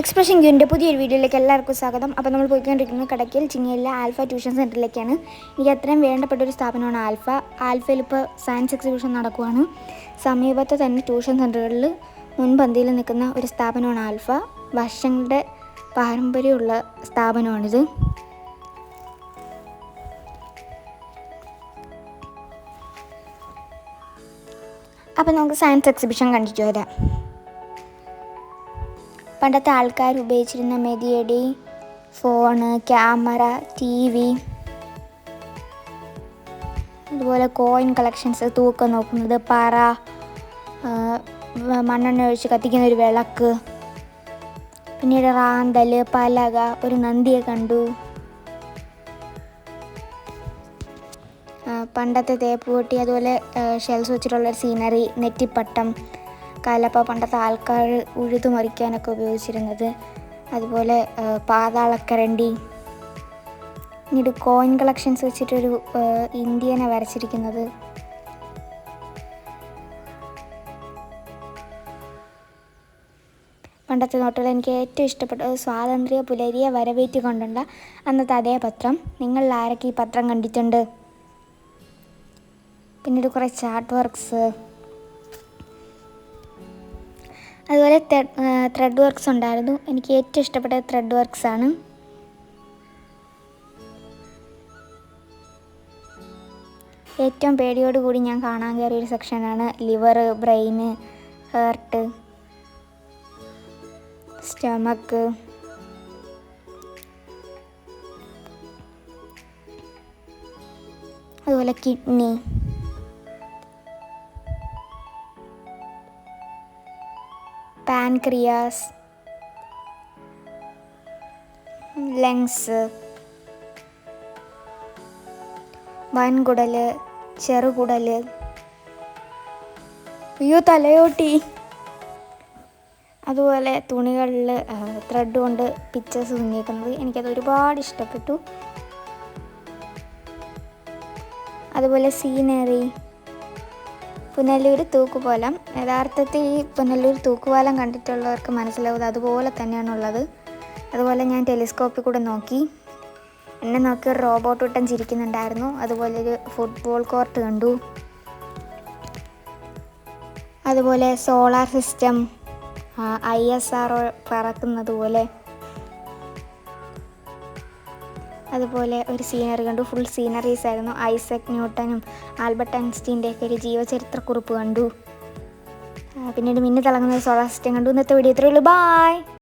Expression ക്യൂവിന്റെ പുതിയൊരു വീഡിയോയിലേക്ക് എല്ലാവർക്കും സ്വാഗതം. അപ്പോൾ നമ്മൾ പോയിക്കൊണ്ടിരിക്കുന്നത് കടക്കിൽ ചിങ്ങയിലെ ആൽഫ ട്യൂഷൻ സെന്ററിലേക്കാണ് എനിക്ക് അത്രയും വേണ്ടപ്പെട്ട ഒരു സ്ഥാപനമാണ് ആൽഫ. ആൽഫയിൽ ഇപ്പോൾ സയൻസ് എക്സിബിഷൻ നടക്കുവാണ്. സമീപത്തെ തന്നെ ട്യൂഷൻ സെന്ററുകളിൽ മുൻപന്തിയിൽ നിൽക്കുന്ന ഒരു സ്ഥാപനമാണ് ആൽഫ. വർഷങ്ങളുടെ പാരമ്പര്യമുള്ള സ്ഥാപനമാണിത്. അപ്പോൾ നമുക്ക് സയൻസ് എക്സിബിഷൻ കണ്ടിട്ട് വരാം. പണ്ടത്തെ ആൾക്കാർ ഉപയോഗിച്ചിരുന്ന മെതിയടി ഫോണ് ക്യാമറ ടി വി അതുപോലെ കോയിൻ കളക്ഷൻസ് തൂക്കം നോക്കുന്നത് പറ മണ്ണെണ്ണ ഒഴിച്ച് കത്തിക്കുന്ന ഒരു വിളക്ക് പിന്നീട് റാന്തൽ പലക ഒരു നന്ദിയെ കണ്ടു. പണ്ടത്തെ തേപ്പ് പൊട്ടി അതുപോലെ ഷെൽസ് വെച്ചിട്ടുള്ള സീനറി നെറ്റിപ്പട്ടം കലപ്പ പണ്ടത്തെ ആൾക്കാർ ഉഴുതു മറിക്കാനൊക്കെ ഉപയോഗിച്ചിരുന്നത്. അതുപോലെ പാതാളക്കരണ്ടി. പിന്നീട് കോയിൻ കളക്ഷൻസ് വെച്ചിട്ടൊരു ഇന്ത്യനെ വരച്ചിരിക്കുന്നത്. പണ്ടത്തെ നോട്ടുകൾ എനിക്ക് ഏറ്റവും ഇഷ്ടപ്പെട്ടത് സ്വാതന്ത്ര്യ പുലരിയെ വരവേറ്റ് കൊണ്ടുണ്ട അന്നത്തെ അതേ പത്രം. നിങ്ങളിൽ ആരൊക്കെ ഈ പത്രം കണ്ടിട്ടുണ്ട്? പിന്നീട് കുറേ ചാർട്ട് വർക്ക്സ്. അതുപോലെ ത്രെഡ് വർക്ക്സ് ഉണ്ടായിരുന്നു. എനിക്ക് ഏറ്റവും ഇഷ്ടപ്പെട്ട ത്രെഡ് വർക്ക്സ് ആണ്. ഏറ്റവും പേടിയോടുകൂടി ഞാൻ കാണാൻ കയറിയ ഒരു സെക്ഷനാണ് ലിവർ ബ്രെയിന് ഹേർട്ട് സ്റ്റമക്ക് അതുപോലെ കിഡ്നി പാൻക്രിയാസ് ലങ്സ് വൻകുടൽ ചെറുകുടൽ അയ്യോ തലയോട്ടി. അതുപോലെ തുണികളിൽ ത്രെഡ് കൊണ്ട് പിക്ചേഴ്സ് തുന്നിയേക്കുന്നത് എനിക്കത് ഒരുപാട് ഇഷ്ടപ്പെട്ടു. അതുപോലെ സീനറി പുനലൂർ തൂക്കുപോലം. യഥാർത്ഥത്തിൽ ഈ പുനലൂർ തൂക്കുപാലം കണ്ടിട്ടുള്ളവർക്ക് മനസ്സിലാവും അതുപോലെ തന്നെയാണുള്ളത്. അതുപോലെ ഞാൻ ടെലിസ്കോപ്പിൽ കൂടെ നോക്കി. എന്നെ നോക്കി ഒരു റോബോട്ട് വിട്ടം ചിരിക്കുന്നുണ്ടായിരുന്നു. അതുപോലെ ഒരു ഫുട്ബോൾ കോർട്ട് കണ്ടു. അതുപോലെ solar system I S R പറക്കുന്നത് പോലെ അതുപോലെ ഒരു സീനറി കണ്ടു. ഫുൾ സീനറീസ് ആയിരുന്നു. ഐസക് ന്യൂട്ടനും ആൽബർട്ട് ഐൻസ്റ്റീന്റെ ഒക്കെ ഒരു ജീവചരിത്രക്കുറിപ്പ് കണ്ടു. പിന്നീട് മിന്നി തിളങ്ങുന്ന ഒരു സോളാർ സിസ്റ്റം കണ്ടു. ഇന്നത്തെ വീഡിയോ ഇത്രയുള്ളൂ ബായ്